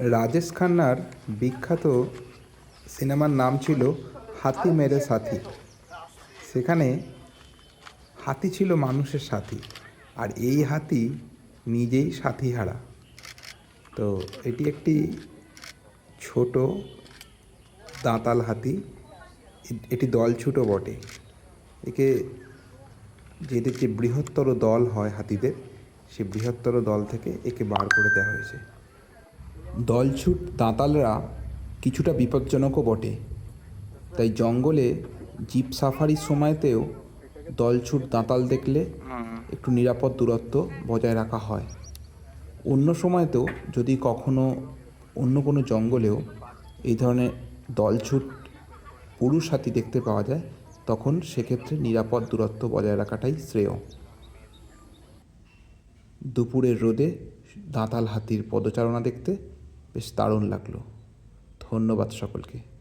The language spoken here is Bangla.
রাজেশ খান্নার বিখ্যাত সিনেমার নাম ছিল হাতি মেরে সাথী। সেখানে হাতি ছিল মানুষের সাথী, আর এই হাতি নিজেই সাথীহারা। তো এটি একটি ছোট দাঁতাল হাতি এ- দল দলছুটো বটে। একে যেদের যে বৃহত্তর দল হয় হাতিদের সেই বৃহত্তর দল থেকে একে বার করে দেওয়া হয়েছে। দলছুট দাঁতালরা কিছুটা বিপজ্জনকও বটে। তাই জঙ্গলে জিপ সাফারির সময়তেও দলছুট দাঁতাল দেখলে একটু নিরাপদ দূরত্ব বজায় রাখা হয়। অন্য সময়তেও যদি কখনো অন্য কোনো জঙ্গলেও এই ধরনের দলছুট পুরুষ হাতি দেখতে পাওয়া যায়, তখন সেক্ষেত্রে নিরাপদ দূরত্ব বজায় রাখাটাই শ্রেয়। দুপুরের রোদে দাঁতাল হাতির পদচারণা দেখতে বেশ দারুণ লাগল। ধন্যবাদ সকলকে।